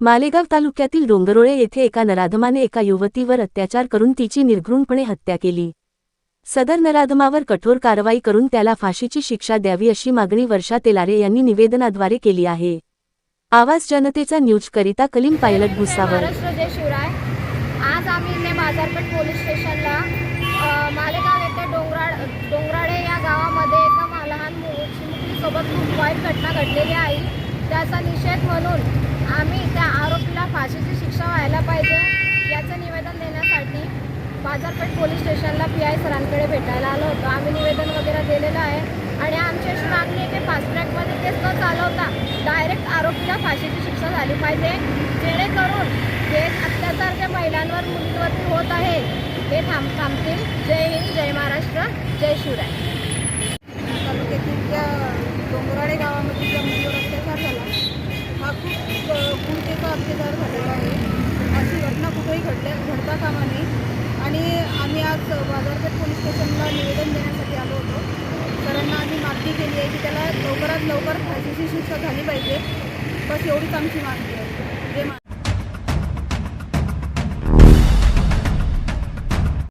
मालेगाव तालुक्यातील डोंगरोळे येथे एका नराधमाने एका युवतीवर अत्याचार करून तिची निर्घृणपणे हत्या केली. सदर नराधमावर कठोर कारवाई करून त्याला फाशीची शिक्षा द्यावी अशी मागणी वर्षा तेलारे यांनी निवेदनाद्वारे केली आहे. आवाज जनतेचा न्यूज करिता कलीम पायलट भुसावर आज आम्ही बाजारपेठ पोलीस स्टेशनला मालेगाव येथे डोंगराळ डोंगराळे या गावामध्ये एका लहान मुलीसोबत खूप वाईट घटना घडलेली आहे. त्याचा निषेध म्हणून आम्ही त्या आरोपीला फाशीची शिक्षा व्हायला पाहिजे याचं निवेदन देण्यासाठी बाजारपेठ पोलीस स्टेशनला पी आय सरांकडे भेटायला आलो होतो. आम्ही निवेदन वगैरे दिलेलं आहे. आणि आमची अशी मागणी आहे की फास्ट्रॅकमध्ये केस न चालवता डायरेक्ट आरोपीला फाशीची शिक्षा झाली पाहिजे. जेणेकरून जे अत्याचार ज्या महिलांवर मुलींवरती होत आहे. हे थांब थांबतील. जय हिंद जय महाराष्ट्र जय शिवराय तालुक्यातील त्या डोंगराळे गावामध्ये ज्या मुलीवर अत्याचार झाला हा खूप अ, क्रूरतेचा झालेला आहे अशी घटना कुठेही घडल्या घडता कामा नये. आणि आम्ही आज बाजारपेठ पोलीस स्टेशनला निवेदन देण्यासाठी आलो होतो. कारण आम्ही मागणी केली आहे की त्याला लवकरात लवकर फाशीची शिक्षा झाली पाहिजे. बस एवढीच आमची मागणी आहे.